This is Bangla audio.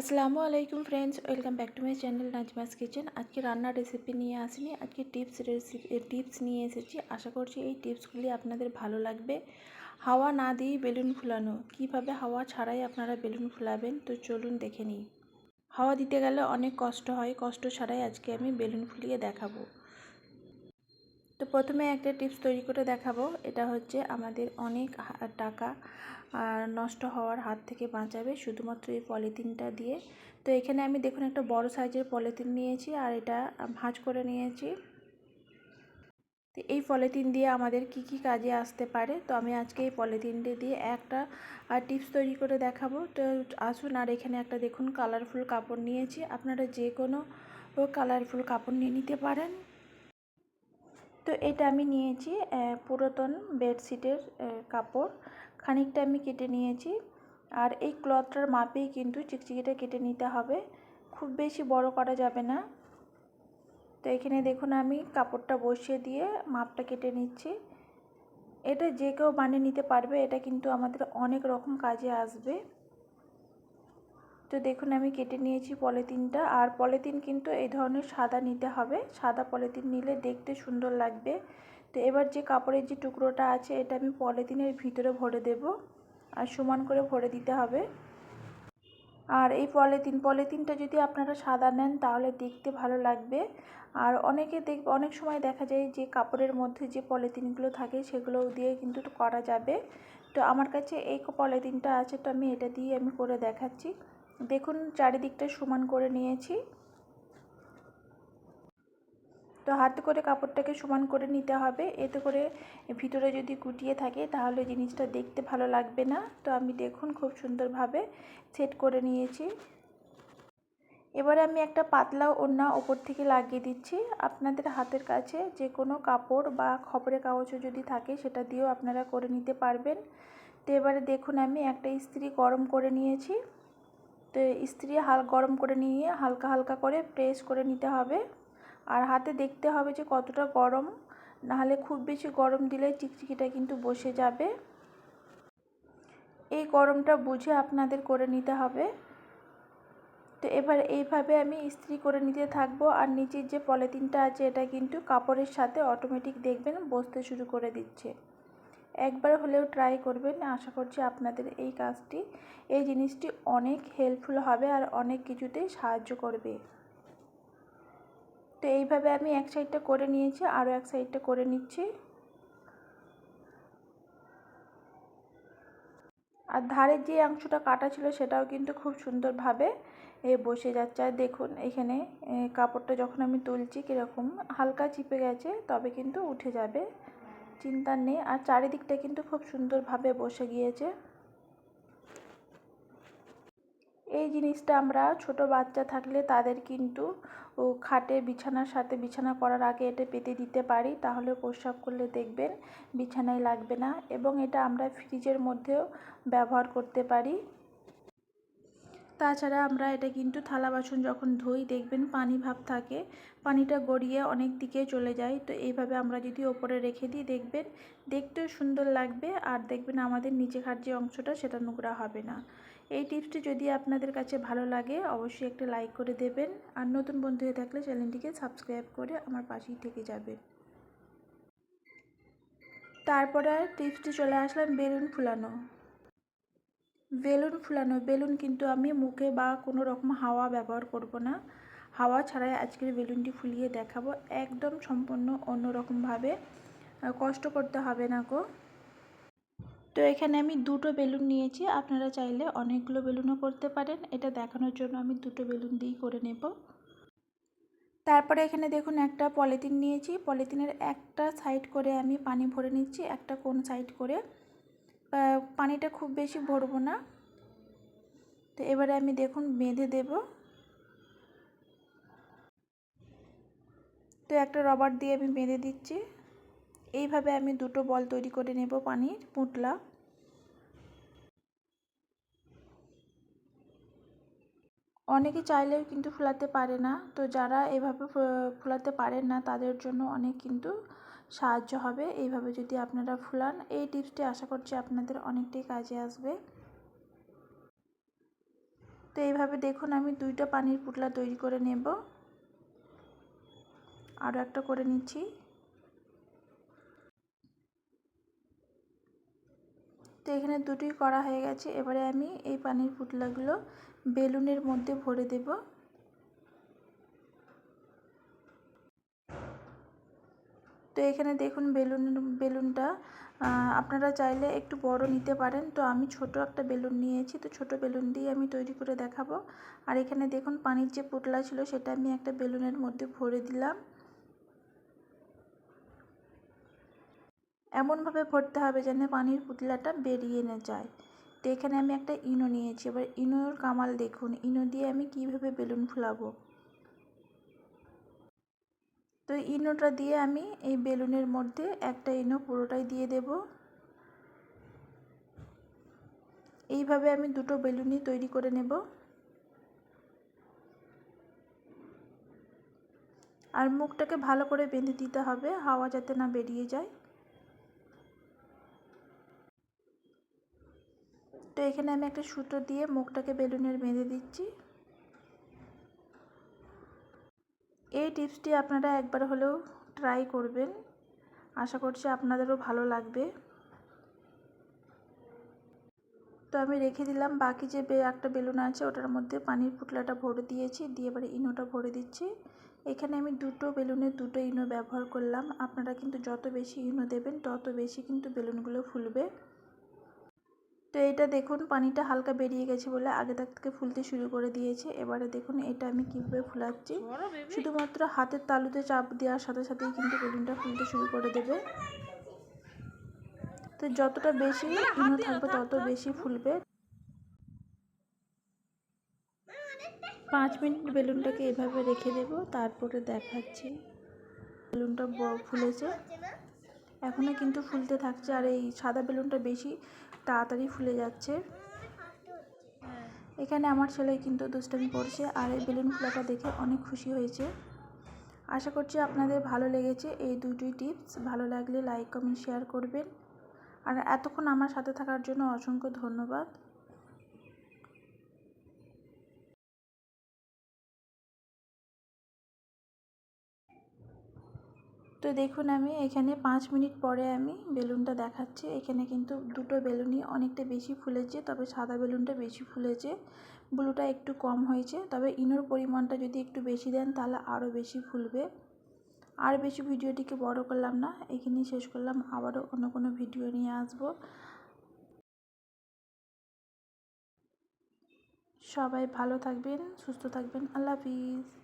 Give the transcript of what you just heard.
আসসালামু আলাইকুম friends welcome back to my channel Najma's kitchen আজকে রান্নার রেসিপি নিয়ে আসিনি, আজকে টিপস রেসিপি টিপস নিয়ে এসেছি। আশা করছি এই টিপসগুলি আপনাদের ভালো লাগবে। হাওয়া না দিয়েই বেলুন ফুলানো, কীভাবে হাওয়া ছাড়াই আপনারা বেলুন ফুলাবেন? তো চলুন দেখে নিই। হাওয়া দিতে গেলে অনেক কষ্ট হয়, কষ্ট ছাড়াই আজকে আমি বেলুন ফুলিয়ে দেখাবো। তো প্রথমে একটা টিপস তৈরি করে দেখাবো। এটা হচ্ছে আমাদের অনেক টাকা নষ্ট হওয়ার হাত থেকে বাঁচাবে শুধুমাত্র এই পলিথিনটা দিয়ে। তো এখানে আমি দেখুন একটা বড় সাইজের পলিথিন নিয়েছি আর এটা ভাঁজ করে নিয়েছি। তো এই পলিথিন দিয়ে আমাদের কি কি কাজে আসতে পারে? তো আমি আজকে এই পলিথিনটি দিয়ে একটা টিপস তৈরি করে দেখাবো। তো আসুন আর এখানে একটা দেখুন কালারফুল কাপড় নিয়েছি। আপনারা যে কোনো কালারফুল কাপড় নিয়ে নিতে পারেন। তো এটা আমি নিয়েছি পুরাতন বেডশিটের কাপড়। খানিকটা আমি কেটে নিয়েছি। আর এই ক্লথটার মাপেই কিন্তু চিকচিকিটা কেটে নিতে হবে। খুব বেশি বড় করা যাবে না। তো এখানে দেখুন আমি কাপড়টা বসিয়ে দিয়ে মাপটা কেটে নিচ্ছি। এটা যে কেউ বানিয়ে নিতে পারবে, এটা কিন্তু আমাদের অনেক রকম কাজে আসবে। তো দেখুন, আমি কেটে নিয়েছি পলিথিনটা। আর পলিথিন কিন্তু এই ধরনের সাদা নিতে হবে। সাদা পলিথিন নিলে দেখতে সুন্দর লাগবে। তো এবার যে কাপড়ের যে টুকরোটা আছে, এটা আমি পলিথিনের ভিতরে ভরে দেব। আর সমান করে ভরে দিতে হবে। আর এই পলিথিন, পলিথিনটা যদি আপনারা সাদা নেন, তাহলে দেখতে ভালো লাগবে। আর অনেকে দেখ, অনেক সময় দেখা যায় যে কাপড়ের মধ্যে যে পলিথিনগুলো থাকে সেগুলো দিয়ে কিন্তু করা যাবে। তো আমার কাছে এই পলিথিনটা আছে, তো আমি এটা দিয়ে আমি করে দেখাচ্ছি। দেখুন, চারিদিকটা সমান করে নিয়েছি। তো হাতে করে কাপড়টাকে সমান করে নিতে হবে। এতে করে ভিতরে যদি গুটিয়ে থাকে, তাহলে জিনিসটা দেখতে ভালো লাগবে না। তো আমি দেখুন, খুব সুন্দরভাবে সেট করে নিয়েছি। এবারে আমি একটা পাতলা ওড়না ওপর থেকে লাগিয়ে দিচ্ছি। আপনাদের হাতের কাছে যে কোনো কাপড় বা খবরের কাগজও যদি থাকে, সেটা দিয়েও আপনারা করে নিতে পারবেন। তো এবারে দেখুন, আমি একটা ইস্ত্রি গরম করে নিয়েছি। তো ইস্ত্রি হাল গরম করে নিয়ে হালকা হালকা করে প্রেস করে নিতে হবে। আর হাতে দেখতে হবে যে কতটা গরম, নাহলে খুব বেশি গরম দিলে চিকচিকিটা কিন্তু বসে যাবে। এই গরমটা বুঝে আপনাদের করে নিতে হবে। তো এবার এইভাবে আমি ইস্ত্রি করে নিতে থাকব। আর নিচের যে পলিথিনটা আছে, এটা কিন্তু কাপড়ের সাথে অটোমেটিক দেখবেন, বসতে শুরু করে দিচ্ছে। একবার হলেও ট্রাই করবেন। আশা করছি আপনাদের এই কাজটি, এই জিনিসটি অনেক হেল্পফুল হবে আর অনেক কিছুতেই সাহায্য করবে। তো এইভাবে আমি এক সাইডটা করে নিয়েছি, আরও এক সাইডটা করে নিচ্ছি। আর ধারের যে অংশটা কাটা ছিল সেটাও কিন্তু খুব সুন্দরভাবে এ বসে যাচ্ছে। আর দেখুন, এখানে কাপড়টা যখন আমি তুলছি কীরকম, হালকা চিপে গেছে, তবে কিন্তু উঠে যাবে। চিন্তার নেই। আর চারিদিকটা কিন্তু খুব সুন্দরভাবে বসে গিয়েছে। এই জিনিসটা আমরা ছোট বাচ্চা থাকলে তাদের কিন্তু ও খাটে বিছানার সাথে বিছানা করার আগে এটা পেতে দিতে পারি। তাহলে প্রস্রাব করলে দেখবেন বিছানায় লাগবে না। এবং এটা আমরা ফ্রিজের মধ্যেও ব্যবহার করতে পারি। তাছাড়া আমরা এটা কিন্তু থালা বাসন যখন ধুই, দেখবেন পানি ভাব থাকে, পানিটা গড়িয়ে অনেক দিকে চলে যায়। তো এইভাবে আমরা যদি ওপরে রেখে দিই, দেখবেন দেখতেও সুন্দর লাগবে আর দেখবেন আমাদের নিচে নিচেখার যে অংশটা, সেটা নোংরা হবে না। এই টিপসটি যদি আপনাদের কাছে ভালো লাগে, অবশ্যই একটা লাইক করে দেবেন। আর নতুন বন্ধু হয়ে থাকলে চ্যানেলটিকে সাবস্ক্রাইব করে আমার পাশেই থেকে যাবেন। তারপরে টিপসটি চলে আসলাম বেলুন ফুলানো। বেলুন ফুলানো, বেলুন কিন্তু আমি মুখে বা কোনো রকম হাওয়া ব্যবহার করব না। হাওয়া ছাড়াই আজকের বেলুনটি ফুলিয়ে দেখাবো। একদম সম্পূর্ণ অন্যরকমভাবে কষ্ট করতে হবে না গো। তো এখানে আমি দুটো বেলুন নিয়েছি। আপনারা চাইলে অনেকগুলো বেলুনও করতে পারেন। এটা দেখানোর জন্য আমি দুটো বেলুন দিয়েই করে নেব। তারপরে এখানে দেখুন একটা পলিথিন নিয়েছি। পলিথিনের একটা সাইড করে আমি পানি ভরে নিচ্ছি, একটা কোন সাইড করে। পানিটা খুব বেশি ভরবো না। তো এবারে আমি দেখুন বেঁধে দেব। তো একটা রবার দিয়ে আমি বেঁধে দিচ্ছি। এইভাবে আমি দুটো বল তৈরি করে নেব পানির পুঁটলা অনেকে চাইলেও কিন্তু ফোলাতে পারে না। তো যারা এভাবে ফোলাতে পারেন না, তাদের জন্য অনেক কিন্তু সাহায্য হবে। এইভাবে যদি আপনারা ফুলান, এই টিপসটি আশা করছি আপনাদের অনেকটাই কাজে আসবে। তো এইভাবে দেখুন, আমি দুইটা পানির পুটলা তৈরি করে নেব। আরও একটা করে নিচ্ছি। তো এখানে দুটোই করা হয়ে গেছে। এবারে আমি এই পানির পুটলাগুলো বেলুনের মধ্যে ভরে দেব তো এখানে দেখুন বেলুন, বেলুনটা আপনারা চাইলে একটু বড় নিতে পারেন। তো আমি ছোট একটা বেলুন নিয়েছি, তো ছোট বেলুন দিয়ে আমি তৈরি করে দেখাবো। আর এখানে দেখুন পানির যে পুটলা ছিল, সেটা আমি একটা বেলুনের মধ্যে ভরে দিলাম। এমনভাবে ভরতে হবে যেন পানির পুতলাটা বেরিয়ে না যায়। তো এখানে আমি একটা ইনো নিয়েছি। এবার ইনোর কামাল দেখুন। ইনো দিয়ে আমি কীভাবে বেলুন ফুলাবো? তো ইনোটা দিয়ে আমি এই বেলুনের মধ্যে একটা ইনো পুরোটাই দিয়ে দেব। এইভাবে আমি দুটো বেলুনই তৈরি করে নেব। আর মুখটাকে ভালো করে বেঁধে দিতে হবে, হাওয়া যাতে না বেরিয়ে যায়। তো এখানে আমি একটা সুতো দিয়ে মুখটাকে বেলুনের বেঁধে দিচ্ছি। এই টিপসটি আপনারা একবার হলেও ট্রাই করবেন। আশা করছি আপনাদেরও ভালো লাগবে। তো আমি রেখে দিলাম। বাকি যে একটা বেলুন আছে, ওটার মধ্যে পানির পুটলাটা ভরে দিয়েছি। দিয়ে এবারে ইনোটা ভরে দিচ্ছি। এখানে আমি দুটো বেলুনের দুটো ইনো ব্যবহার করলাম। আপনারা কিন্তু যত বেশি ইনো দেবেন, তত বেশি কিন্তু বেলুনগুলো ফুলবে। তো এটা দেখুন পানিটা হালকা বেরিয়ে গেছে বলে আগে থেকে ফুলতে শুরু করে দিয়েছে। এবারে দেখুন এটা আমি কীভাবে ফুলাচ্ছি। শুধুমাত্র হাতের তালুতে চাপ দেওয়ার সাথে সাথেই কিন্তু বেলুনটা ফুলতে শুরু করে দেবে। তো যতটা বেশি ইনো থাকবে তত বেশি ফুলবে। পাঁচ মিনিট বেলুনটাকে এভাবে রেখে দেব তারপরে দেখাচ্ছি। বেলুনটা ফুলেছে। এখনও কিন্তু ফুলতে থাকছে আর এই সাদা বেলুনটা বেশি তাড়াতাড়ি ফুলে যাচ্ছে। এখানে আমার ছেলে কিন্তু দুষ্টামি করছে আর এই বেলুন ফুলাটা দেখে অনেক খুশি হয়েছে। আশা করছি আপনাদের ভালো লেগেছে এই দুটি টিপস। ভালো লাগলে লাইক, কমেন্ট, শেয়ার করবেন। আর এতক্ষণ আমার সাথে থাকার জন্য অসংখ্য ধন্যবাদ। তো দেখুন আমি এখানে পাঁচ মিনিট পরে আমি বেলুনটা দেখাচ্ছি। এখানে কিন্তু দুটো বেলুনই অনেকটা বেশি ফুলেছে, তবে সাদা বেলুনটা বেশি ফুলেছে। ব্লুটা একটু কম হয়েছে, তবে ইনোর পরিমাণটা যদি একটু বেশি দেন তাহলে আরও বেশি ফুলবে। আর বেশি ভিডিওটিকে বড় করলাম না, এখানেই শেষ করলাম। আবারও অন্য কোনো ভিডিও নিয়ে আসব। সবাই ভালো থাকবেন, সুস্থ থাকবেন। আল্লাহ হাফিজ।